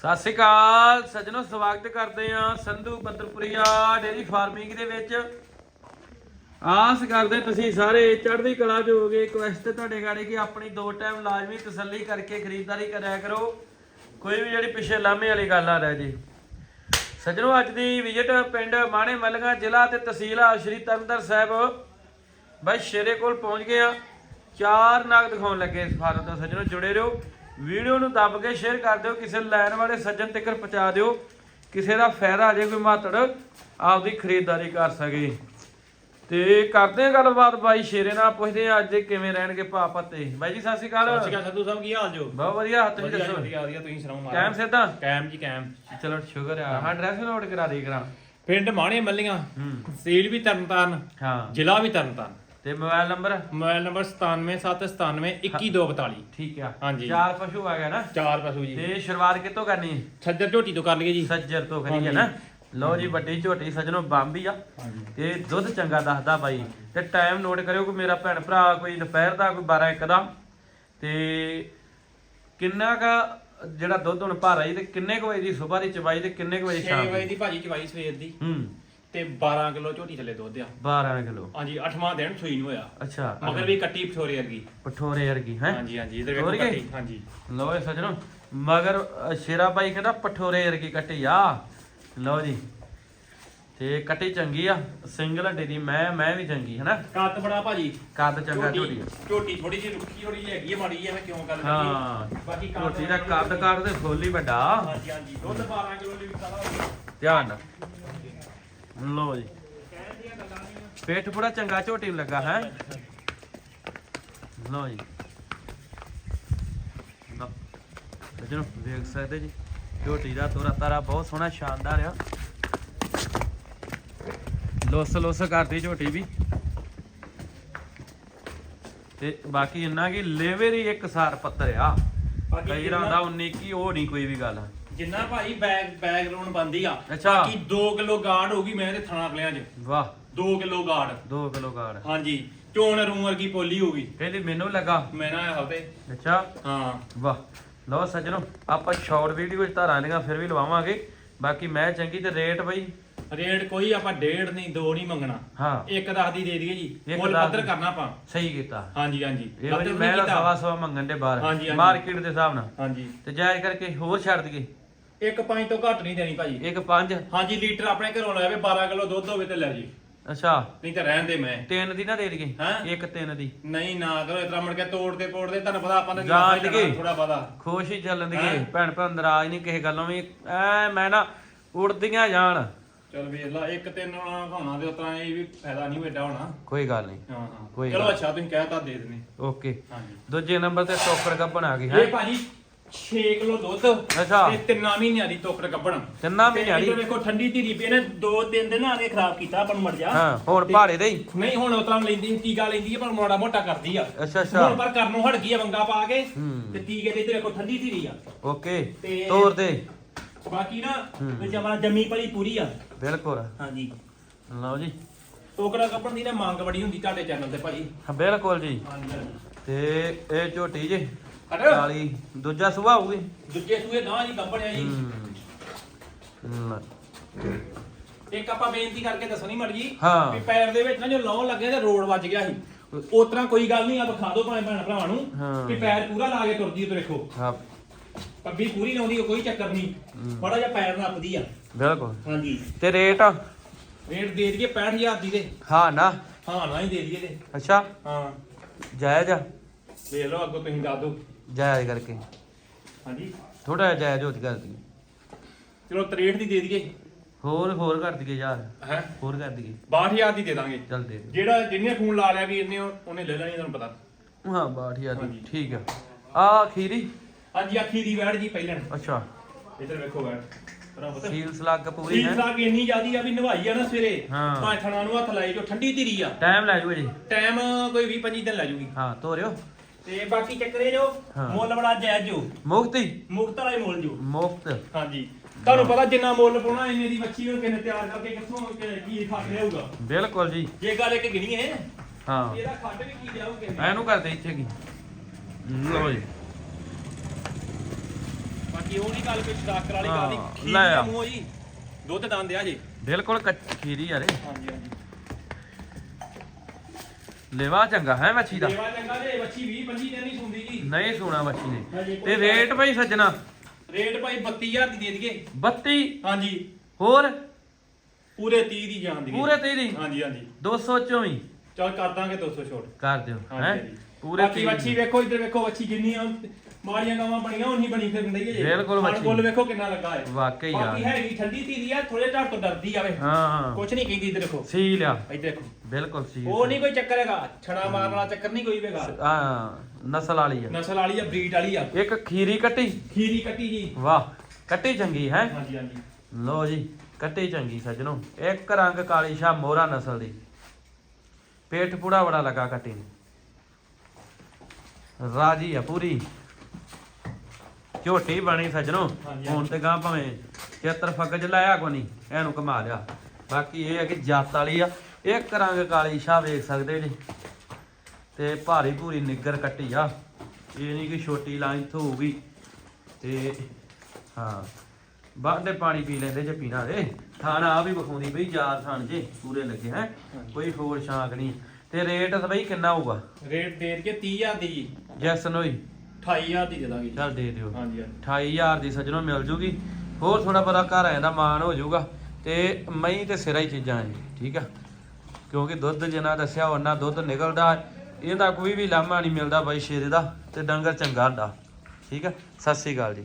ਸਤਿ ਸ਼੍ਰੀ ਅਕਾਲ, ਸੱਜਣੋ, ਸਵਾਗਤ ਕਰਦੇ ਆ ਸੰਧੂ ਬੱਦਰਪੁਰੀਆ ਡੇਰੀ ਫਾਰਮਿੰਗ ਦੇ ਵਿੱਚ। ਆਸ ਕਰਦੇ ਤੁਸੀਂ ਸਾਰੇ ਚੜ੍ਹਦੀ ਕਲਾ 'ਚ ਹੋਗੇ ਕੁਐਸਟ ਤੁਹਾਡੇ ਗਾੜੀ ਕਿ ਆਪਣੀ ਦੋ ਟਾਈਮ ਲਾਜ਼ਮੀ ਤਸੱਲੀ ਕਰਕੇ ਖਰੀਦਦਾਰੀ ਕਰਿਆ ਕਰੋ। ਕੋਈ ਵੀ ਜਿਹੜੀ ਪਿੱਛੇ ਲਾਮੇ ਵਾਲੀ ਗੱਲ ਆ, ਰਹਿ ਜੀ। ਸੱਜਣੋ, ਅੱਜ ਦੀ ਵਿਜ਼ਿਟ ਪਿੰਡ ਮਾਣੇ ਮਲਗਾ ਜ਼ਿਲ੍ਹਾ ਤੇ ਤਹਿਸੀਲ ਆ, ਸ਼੍ਰੀ ਤਰਨਤਾਰਨ ਸਾਹਿਬ। ਬਸ ਸ਼ੇਰੇ ਕੋਲ ਪਹੁੰਚ ਗਏ ਆ। ਚਾਰ ਨਾਗ ਦਿਖਾਉਣ ਲੱਗੇ ਇਸ ਫਾਰਮ ਦਾ ਸੱਜਣੋ, ਜੁੜੇ ਰਹੋ। ਵੀਡੀਓ ਨੂੰ ਦੱਬ ਕੇ ਸ਼ੇਅਰ ਕਰ ਦਿਓ ਕਿਸੇ ਲੈਣ ਵਾਲੇ ਸੱਜਣ ਤੱਕ ਪਹੁੰਚਾ ਦਿਓ ਕਿਸੇ ਦਾ ਫਾਇਦਾ ਆ ਜੇ ਕੋਈ ਮਾਤੜ ਆਪਦੀ ਖਰੀਦਦਾਰੀ ਕਰ ਸਕੇ। ਤੇ ਕਰਦੇ ਆ ਗੱਲਬਾਤ ਬਾਈ ਸ਼ੇਰੇ ਨਾਲ ਪੁੱਛਦੇ ਆ ਅੱਜ ਕਿਵੇਂ ਰਹਿਣਗੇ ਭਾ ਪੱਤੇ। ਬਾਈ ਜੀ ਸਤਿ ਸ਼੍ਰੀ ਅਕਾਲ। ਸਤਿ ਸ਼੍ਰੀ ਅਕਾਲ ਸੰਧੂ ਸਾਹਿਬ ਕੀ ਹਾਲ ਜੋ ਬਹੁਤ ਵਧੀਆ ਤੁਸੀਂ ਦੱਸੋ। ਵਧੀਆ ਵਧੀਆ ਤੁਸੀਂ ਸੁਣਾਓ ਮਾਰਾ ਕਾਇਮ ਸਿੱਧਾ? ਕਾਇਮ ਜੀ ਕਾਇਮ ਚਲੋ ਸ਼ੁਕਰ ਆ। ਹਾਂ ਐਡਰੈਸ ਨੋਟ ਕਰਾ ਦੇ ਕਰਾਂ। ਪਿੰਡ ਮਾਣੇ ਮੱਲੀਆਂ ਤਹਿਸੀਲ ਵੀ ਤਰਨਤਾਰਨ ਹਾਂ। ਜ਼ਿਲ੍ਹਾ ਵੀ ਤਰਨਤਾਰਨ ਤੇ ਮੋਬਾਈਲ ਨੰਬਰ? ਮੋਬਾਈਲ ਨੰਬਰ 9779921242 ਠੀਕ ਆ। ਹਾਂਜੀ। ਚਾਰ ਪਸ਼ੂ ਆ ਗਿਆ ਨਾ? ਚਾਰ ਪਸ਼ੂ ਜੀ। ਤੇ ਸ਼ੁਰੂਆਤ ਕਿੱਥੋਂ ਕਰਨੀ? ਹੈ ਛੱਜਰ ਝੋਟੀ ਤੋਂ ਕਰ ਲਈਏ ਜੀ। ਸੱਜਰ ਤੋਂ ਕਰੀ ਹੈ ਨਾ। ਲਓ ਜੀ ਵੱਡੀ ਝੋਟੀ ਸਜਣੋ ਬੰਬੀ ਆ। ਤੇ ਦੁੱਧ ਚੰਗਾ ਦੱਸਦਾ ਬਾਈ। ਤੇ ਟਾਈਮ ਨੋਟ ਕਰਿਓ ਕਿ ਮੇਰਾ ਭੈਣ ਭਰਾ ਕੋਈ ਦੁਪਹਿਰ ਦਾ ਕੋਈ 12 1 ਦਾ। ਤੇ ਕਿੰਨਾ ਕਾ ਜਿਹੜਾ ਦੁੱਧ ਹੁਣ ਭਾਰਾ ਜੀ ਤੇ ਕਿੰਨੇ ਕੁ ਵਜੇ ਦੀ ਸਵੇਰ ਦੀ ਚਵਾਈ ਤੇ ਕਿੰਨੇ ਕੁ ਵਜੇ 6 ਵਜੇ ਦੀ ਦੀ ਭਾਜੀ ਚਵਾਈ ਸਵੇਰ ਦੀ। ਹੂੰ। ਤੇ 12 ਕਿਲੋ ਝੋਟੀ ਥੱਲੇ ਦੁੱਧ ਆ। 12 ਕਿਲੋ? ਹਾਂਜੀ 8ਵਾਂ ਦਿਨ ਸੂਈ ਨੂੰ ਹੋਇਆ। ਅੱਛਾ ਮਗਰ ਵੀ ਕੱਟੀ ਪਠੋਰੇ ਵਰਗੀ। ਪਠੋਰੇ ਵਰਗੀ ਹੈ? ਹਾਂਜੀ ਹਾਂਜੀ ਇਧਰ ਵੇਖੋ? ਕੱਟੀ ਹਾਂਜੀ। ਲਓ ਇਹ ਸਜਣੋ ਮਗਰ ਸ਼ੇਰਾ ਬਾਈ ਕਹਿੰਦਾ ਪਠੋਰੇ ਵਰਗੀ ਕੱਟੀ ਆ। ਲਓ ਜੀ ਤੇ ਕੱਟੀ ਚੰਗੀ ਆ। ਸਿੰਗਲ ਹੱਡੀ ਦੀ ਮੈਂ ਮੈਂ ਵੀ ਚੰਗੀ ਹੈ ਨਾ ਕੱਦ ਬੜਾ ਭਾਜੀ। ਕੱਦ ਚੰਗਾ ਝੋਟੀ ਝੋਟੀ ਥੋੜੀ ਜਿਹੀ ਰੁੱਖੀ ਥੋੜੀ ਜਿਹੀ ਹੈਗੀ ਮਾੜੀ ਮੈਂ ਕਿਉਂ ਗੱਲ ਹਾਂ ਬਾਕੀ ਕੱਦ ਝੋਟੀ ਦਾ ਕੱਦ ਕੱਦ ਤੇ ਫੁੱਲ ਹੀ ਵੱਡਾ। ਹਾਂਜੀ ਹਾਂਜੀ ਦੁੱਧ 12 ਕਿਲੋ ਲਈ ਸਾਰਾ ਧਿਆਨ ਨਾਲ। ਲਓ ਜੀ। ਪੇਟ ਪੂਰਾ ਚੰਗਾ ਝੋਟੀ ਨੂੰ ਲੱਗਾ ਹੈ? ਲਓ ਜੀ। ਸੱਜਣੋ ਵੇਖ ਸਕਦੇ ਜੀ ਝੋਟੀ ਦਾ ਤੋਰਾ ਤਾਰਾ ਬਹੁਤ ਸੋਹਣਾ ਸ਼ਾਨਦਾਰ ਆ। ਲੋਸ ਲੋਸ ਕਰਦੀ ਝੋਟੀ ਵੀ। ਤੇ ਬਾਕੀ ਇੰਨਾ ਕਿ ਲੇਵੇ ਦੀ ਇੱਕ ਸਾਰ ਪੱਤਰ ਆ। ਕਈ ਰਾਂ ਦਾ 19 ਕੀ ਉਹ ਨਹੀਂ ਕੋਈ ਵੀ ਗੱਲ। ਜਿੰਨਾ ਭਾਈ ਬੈਗ ਬੈਕਗ੍ਰਾਉਂਡ ਬੰਦੀ ਆ ਅੱਛਾ। ਬਾਕੀ 2 ਕਿਲੋ ਗਾਰਡ ਹੋਗੀ ਮੈਂ ਤੇ ਥਣਾ ਪਲਿਆਂ 'ਚ। ਵਾਹ। 2 ਕਿਲੋ ਗਾਰਡ 2 ਕਿਲੋ ਕਾੜ ਹਾਂਜੀ। ਚੋਣ ਰੂਮ ਵਰਗੀ ਪੋਲੀ ਹੋਗੀ ਕਹਿੰਦੀ ਮੈਨੂੰ ਲੱਗਾ। ਮੈਂ ਨਾ ਆਇਆ ਤੇ ਅੱਛਾ। ਹਾਂ। ਵਾਹ। ਲਓ ਸੱਜਣੋ ਆਪਾਂ ਸ਼ਾਰਟ ਵੀਡੀਓ ਵਿੱਚ ਧਾਰਾਂ ਲੀਆਂ ਫਿਰ ਵੀ ਲਵਾਵਾਂਗੇ। ਬਾਕੀ ਮੈਂ ਚੰਗੀ ਤੇ ਰੇਟ ਬਈ। ਰੇਟ ਕੋਈ ਆਪਾਂ ਡੇਢ ਨਹੀਂ ਦੋ ਨਹੀਂ ਮੰਗਣਾ। ਹਾਂ। ਇੱਕ ਦਸ ਦੀ ਦੇ ਦਈਏ ਜੀ। ਇੱਕ ਮੁੱਲ ਦਸ ਪੱਧਰ ਦੀ। ਕਰਨਾ ਆਪਾਂ। ਸਹੀ ਕੀਤਾ। ਹਾਂਜੀ ਹਾਂਜੀ। ਇਹ ਪੱਧਰ ਵਾਲੀ ਨਹੀਂ ਮੈਂ ਕੀਤਾ। ਸਵਾ ਸਵਾ ਮੰਗਣ ਦੇ ਬਾਹਰ। ਹਾਂਜੀ। ਮਾਰਕੀਟ ਦੇ ਹਿਸਾਬ ਨਾਲ। ਹਾਂਜੀ। ਤੇ ਜਾਇਜ਼ ਕਰਕੇ ਹੋਰ ਛੱਡ ਦਈਏ। ਇੱਕ ਪੰਜ ਤੋਂ ਘੱਟ ਨਹੀਂ ਦੇਣੀ ਭਾਜੀ। ਇੱਕ ਪੰਜ? ਹਾਂਜੀ ਲੀਟਰ ਆਪਣੇ ਘਰੋਂ ਲਾਵੇ 12 ਕਿਲੋ ਦੁੱਧ ਹੋਵੇ ਤੇ ਲੈ ਜੀ। ਅੱਛਾ। ਨਹੀਂ ਤਾਂ ਰਹਿਣ ਦੇ ਮੈਂ। ਤਿੰਨ ਦੀ ਨਾ ਦੇ ਦਈਏ? ਇੱਕ ਤਿੰਨ ਦੀ। ਨਹੀਂ ਨਾ ਕਰੋ ਇਤਰਾ ਮੁੜ ਕੇ ਤੋੜਦੇ ਤੋੜਦੇ ਤੁਹਾਨੂੰ ਪਤਾ ਆਪਾਂ ਨੇ ਜਾਣ ਲੱਗੇ। ਥੋੜਾ ਪਤਾ ਖੁਸ਼ ਹੀ ਚੱਲਣ ਦੀਏ ਹੈਂ? ਭੈਣ ਭਰਾ ਨਾਰਾਜ਼ ਨਹੀਂ ਕਿਸੇ ਗੱਲੋਂ ਵੀ। ਐ ਮੈਂ ਨਾ ਉੜਦੀਆਂ ਜਾਣ। ਚਲ ਵੇਖ ਲਾ ਇੱਕ ਤਿੰਨ ਹੋਣਾ ਦੇ ਉਤਰਾ ਇਹ ਵੀ ਫਾਇਦਾ ਨਹੀਂ ਵੱਡਾ ਹੋਣਾ। ਕੋਈ ਗੱਲ ਨਹੀਂ। ਹਾਂ ਹਾਂ। ਕੋਈ ਚਲੋ। ਅੱਛਾ ਤੁਸੀਂ ਕਹਿਤਾ ਦੇ ਦੇਣੇ ਓਕੇ। ਹਾਂਜੀ। ਦੂਜੇ ਨੰਬਰ ਤੇ ਟੋਕਰ ਗੱਬਣ ਆ ਗਈ ਹੈ? ਇਹ ਭਾਜੀ 6 ਕਿਲੋ ਦੁੱਧ ਅੱਛਾ। ਤੇ ਤਿੰਨਾਂ ਮਹੀਨਿਆਂ ਦੀ ਟੋਕਰ ਕੱਢਣ ਤਿੰਨਾਂ ਮਹੀਨਿਆਂ ਦੀ? ਵੇਖੋ ਠੰਡੀ ਧੀਰੀ ਪਈ ਇਹਨੇ ਦੋ ਦਿਨ ਆ ਕੇ ਖਰਾਬ ਕੀਤਾ ਪਰ ਮਰ ਜਾ। ਹਾਂ ਹੁਣ ਭਾੜੇ ਦੇ ਹੀ। ਨਹੀਂ ਹੁਣ ਉਤਰਾ ਲੈਂਦੀ ਟੀਕਾ ਲੈਂਦੀ ਹੈ ਪਰ ਮੋੜਾ ਮੋਟਾ ਕਰਦੀ ਆ। ਅੱਛਾ ਅੱਛਾ। ਹੁਣ ਪਰ ਕਰਨੋਂ ਹਟ ਗਈ ਆ ਵੰਗਾ ਪਾ ਕੇ ਹੂੰ। ਤੇ ਟੀਕੇ ਦੇ ਤੇ ਵੇਖੋ ਠੰਡੀ ਧੀਰੀ ਆ। ਓਕੇ ਤੇ- ਤੋਰ ਦੇ। ਬਾਕੀ ਨਾ ਹੂੰ। ਵਿੱਚ ਆਪਣਾ ਜੰਮੀ ਪਲੀ ਪੂਰੀ ਆ। ਬਿਲਕੁਲ। ਹਾਂਜੀ। ਲਓ ਜੀ। ਟੋਕਰਾ ਕੱਪਣ ਦੀ ਨਾ ਮੰਗ ਬੜੀ ਹੁੰਦੀ ਤੁਹਾਡੇ ਚੈਨਲ ਤੇ ਭਾਜੀ। ਹਾਂ, ਬਿਲਕੁਲ ਜੀ। ਹਾਂਜੀ ਹਾਂਜੀ। ਤੇ ਇਹ ਝੋਟੀ ਜੀ ਹਟ। ਦੂਜਾ ਸੁਭਾ ਹੋਊਗੀ। ਦੂਜੇ ਸੂਏ ਗਾਂ ਜੀ ਕੰਪਨੀਆਂ ਜੀ। ਹੂੰ। ਲੈ। ਇੱਕ ਆਪਾਂ ਬੇਨਤੀ ਕਰਕੇ ਦੱਸਣੀ ਮੜ ਜੀ ਹਾਂ। ਵੀ ਪੈਰ ਦੇ ਵਿੱਚ ਨਾ ਜੋ ਲੌਂ ਲੱਗੇ ਤੇ ਰੋਡ ਵੱਜ ਗਿਆ ਸੀ। ਉਸ ਤਰ੍ਹਾਂ ਕੋਈ ਗੱਲ ਨਹੀਂ ਆ ਵਿਖਾ ਦਿਓ ਭਾਵੇਂ ਭੈਣ ਭਰਾਵਾਂ ਨੂੰ। ਕਿ ਪੈਰ ਪੂਰਾ ਲਾ ਕੇ ਤੁਰਦੀ ਤੇ ਵੇਖੋ। ਹਾਂ। ਪੱਬੀ ਪੂਰੀ ਲਾਉਂਦੀ ਉਹ ਕੋਈ ਚੱਕਰ ਨਹੀਂ ਬੜਾ ਜਿਹਾ ਪੈਰ ਨੱਪਦੀ ਆ। ਬਿਲਕੁਲ। ਹਾਂਜੀ। ਤੇ ਰੇਟ? ਰੇਟ ਦੇ ਦਈਏ 65000 ਦੀ ਦੇ। ਹਾਂ ਨਾ। ਹਾਂ ਨਾ ਹੀ ਦੇ ਦਈਏ ਤੇ। ਅੱਛਾ। ਹਾਂ। ਜਾਇਜ਼ ਆ। ਵੇਖ ਲਓ ਅੱਗੋਂ ਤੁਸੀਂ ਦੱਸ ਦਿਓ। ਜਾਇਜ਼ ਕਰਕੇ। ਹਾਂਜੀ। ਥੋੜਾ ਜਿਹਾ ਜਾਇਜ਼ ਹੋਤ ਕਰ ਦਈਏ। ਚਲੋ 63 ਦੀ ਦੇ ਦਈਏ। ਹੋਰ ਹੋਰ ਕਰ ਦਈਏ ਯਾਰ। ਹੈ? ਹੋਰ ਕਰ ਦਈਏ। 62000 ਦੀ ਦੇ ਦਾਂਗੇ। ਚੱਲ ਦੇ ਦੇ। ਜਿਹੜਾ ਜਿੰਨੇ ਫੋਨ ਲਾ ਲਿਆ ਵੀ ਇੰਨੇ ਉਹਨੇ ਲੈ ਲੈਣੀ ਤੁਹਾਨੂੰ ਪਤਾ। ਹਾਂ 62000 ਦੀ। ਠੀਕ ਆ। ਆ ਖੀਰੀ? ਹਾਂਜੀ ਅੱਖੀ ਦੀ ਵੈੜ ਜੀ ਪਹਿਲਾਂ। ਅੱਛਾ। ਇੱਧਰ ਵੇਖੋ ਵੈੜ ਤੁਹਾਨੂੰ ਪਤਾ। ਸੀਲ ਪੂਰੀ ਸੀਲ ਹੈ। ਸਾਗ ਇੰਨੀ ਜ਼ਿਆਦੀ ਆ ਵੀ ਨਵਾਈ ਆ ਨਾ ਸਵੇਰੇ। ਹਾਂ। ਭਾਵੇਂ ਥਣਾ ਨੂੰ ਹੱਥ ਲਾਈ ਜੋ ਠੰਡੀ ਧੀਰੀ ਆ। ਟਾਈਮ ਲੈ ਜੂਏ ਜੀ। ਟਾਈਮ ਕੋਈ 20 25 ਦਿਨ ਲੈ ਜੂਗੀ। ਹਾਂ ਤੋਰਿਓ ਤੇ ਬਾਕੀ ਚੱਕਰੇ ਜੋ ਹਾਂ। ਮੁੱਲ ਬੜਾ ਜਾਇਜ਼ ਜੋ। ਮੁਕਤੀ। ਮੁਕਤ ਵਾਲਾ ਹੀ ਮੁੱਲ ਜੋ। ਮੁਫਤ ਹਾਂਜੀ। ਤੁਹਾਨੂੰ ਪਤਾ ਜਿੰਨਾ ਮੁੱਲ ਪਾਉਣਾ ਇੰਨੇ ਦੀ ਮੱਛੀ ਨੂੰ ਕਿੰਨੇ ਤਿਆਰ ਕਰਕੇ ਕਿੱਥੋਂ ਕਿ- ਕੀ ਖਾ ਲਿਆਊਗਾ। ਬਿਲਕੁਲ ਜੀ। ਜੇ ਗੱਲ ਇੱਕ ਗਿਣੀ ਹੈ ਹਾਂ। ਇਹਦਾ ਖੱਡ ਵੀ ਕੀ ਲਿਆਊਗੇ? ਐਨੂੰ ਕਰਦੇ ਇੱਥੇ ਕੀ? ਲਓ ਜੀ। ਬਾਕੀ ਉਹ ਨਹੀਂ ਗੱਲ ਕੋਈ ਸ਼ਰਾਕਰ ਵਾਲੀ ਗੱਲ ਹਾਂ, ਨਹੀਂ। ਖੀਰ ਲੈ ਆ। ਦੇ ਮੂੰਹ ਜੀ। ਦੁੱਧ ਦੰਦ ਆ ਜੀ। ਬਿਲਕੁਲ ਕੱਚ- ਖੀਰੀ ਯਾਰੇ ਹਾਂਜੀ ਹਾਂਜੀ। ਲੇਵਾ ਚੰਗਾ ਹੈ ਮੱਛੀ ਦਾ? ਦੇਵਾ ਚੰਗਾ ਜੇ ਬੱਚੀ 20 25 ਦਿਨ ਨਹੀਂ ਸੁੰਦੀ ਜੀ ਨਹੀਂ ਸੋਣਾ ਮੱਛੀ ਨੇ। ਤੇ ਰੇਟ ਭਾਈ ਸੱਜਣਾ? ਰੇਟ ਭਾਈ 32000 ਦੀ ਦੇ ਦਈਏ। 32 ਹਾਂਜੀ। ਹੋਰ? ਪੂਰੇ 30 ਦੀ ਜਾਨ ਦੀ। ਪੂਰੇ 30 ਹਾਂਜੀ ਹਾਂਜੀ। 224 ਚਲ ਕਰ ਦਾਂਗੇ 200 ਛੋਟ। ਕਰ ਦਿਓ ਹੈ। ਪੂਰੇ ਬਾਕੀ 30 ਵੱਛੀ ਵੇਖੋ ਇੱਧਰ ਵੇਖੋ ਵੱਛੀ ਕਿੰਨੀ ਆ। ਮਾੜੀਆਂ ਗਾਵਾਂ ਬਣੀਆਂ ਉਹਨੀ ਬਣੀ ਫਿਰਨ ਹੈ ਜੀ। ਬਿਲਕੁਲ ਵੱਛੀ। ਫੁੱਲ ਵੇਖੋ ਕਿੰਨਾ ਲੱਗਾ ਹੈ। ਵਾਕਈ ਬਾਕੀ ਯਾਰ ਹੈਗੀ ਠੰਡੀ ਧੀਰੀ ਆ ਥੋੜੇ ਝੱਟ ਤੋਂ ਡਰਦੀ ਆਵੇ ਹਾਂ ਕੁਛ ਨਹੀਂ ਕਹਿੰਦੀ ਇੱਧਰ ਦੇਖੋ। ਸੀ ਲਿਆ। ਇੱਧਰ ਦੇਖੋ। ਬਿਲਕੁਲ ਸੀ ਉਹ ਨਹੀਂ ਕੋਈ ਚੱਕਰ ਹੈਗਾ। ਛੜਾ ਮਾਰਨ ਵਾਲਾ ਚੱਕਰ ਨਹੀਂ ਕੋਈ ਵੇਗਾ ਆ ਨਸਲ ਵਾਲੀ ਆ। ਨਸਲ ਵਾਲੀ ਆ ਬਰੀਡ ਵਾਲੀ ਆ। ਇੱਕ ਖੀਰੀ ਕੱਟੀ। ਖੀਰੀ ਕੱਟੀ ਜੀ। ਵਾਹ ਕੱਟੀ ਚੰਗੀ ਹੈ? ਹਾਂਜੀ ਹਾਂਜੀ। ਲੋ ਜੀ ਕੱਟੀ ਚੰਗੀ ਸੱਜਣੋ। ਇੱਕ ਰੰਗ ਕਾਲੀ ਸ਼ਾ ਮੋਹਰਾ ਨਸਲ ਦੀ। ਪੇਟ ਪੂੜਾ ਬੜਾ ਲੱਗਾ ਕੱਟੀ ਨੂੰ। ਰਾਜੀ ਆ ਪੂਰੀ। ਝੋਟੀ ਬਣੀ ਸੱਜਣੋ। ਹੁਣ ਤੇ ਗਾਂ ਭਾਵੇਂ ਚੇਤਰ ਫੱਗਜ ਲਾਇਆ ਕੋ ਨਹੀਂ ਇਹਨੂੰ ਕਮਾ ਲਿਆ। ਬਾਕੀ ਇਹ ਹੈ ਕਿ ਜੱਤ ਵਾਲੀ ਆ ਇੱਕ ਰੰਗ ਕਾਲੀ ਸ਼ਾ ਵੇਖ ਸਕਦੇ ਜੀ। ਤੇ ਭਾਰੀ ਭੂਰੀ ਨਿੱਗਰ ਕੱਟੀ ਆ। ਇਹ ਨਹੀਂ ਕਿ ਛੋਟੀ ਲਾਈਨ ਹੋਊਗੀ ਤੇ ਹਾਂ ਬਾਹਰ ਪਾਣੀ ਪੀ ਲੈਂਦੇ ਜੇ ਪੀਣਾ ਦੇ ਥਾਣਾ ਆ ਵੀ ਵਿਖਾਉਂਦੀ ਬਈ ਯਾਰ ਥਾਣ ਜੇ ਪੂਰੇ ਲੱਗੇ ਹੈ। ਕੋਈ ਹੋਰ ਸ਼ਾਂਕ ਨਹੀਂ ਤੇ ਰੇਟ ਬਈ ਕਿੰਨਾ ਹੋਊਗਾ? ਰੇਟ ਦੇ ਕੇ 30000 ਦੀ ਜੀ। ਜੈਸ ਨੋਈ 28000 ਦੀ ਦੇ ਦਾਂਗੇ ਜੀ। ਚੱਲ ਦੇ ਦਿਓ। ਹਾਂਜੀ ਹਾਂਜੀ। 28000 ਦੀ ਸੱਜਣੋਂ ਮਿਲ ਜੂਗੀ। ਹੋਰ ਥੋੜਾ ਬੜਾ ਘਰ ਆਇਆ ਦਾ ਮਾਨ ਹੋ ਜਾਊਗਾ। ਤੇ ਮਈ ਤੇ ਸਿਰਾ ਹੀ ਚੀਜ਼ਾਂ ਨੇ ਠੀਕ ਆ? ਕਿਉਂਕਿ ਦੁੱਧ ਜਿੰਨਾ ਦੱਸਿਆ ਉਹਨਾਂ ਦੁੱਧ ਨਿਕਲਦਾ। ਇਹਦਾ ਕੋਈ ਵੀ ਲਾਮਾ ਨਹੀਂ ਮਿਲਦਾ ਬਾਈ ਸ਼ੇਰੇ ਦਾ ਤੇ ਡੰਗਰ ਚੰਗਾ ਹੁੰਦਾ। ਠੀਕ ਆ? ਸਤਿ ਸ੍ਰੀ ਅਕਾਲ ਜੀ।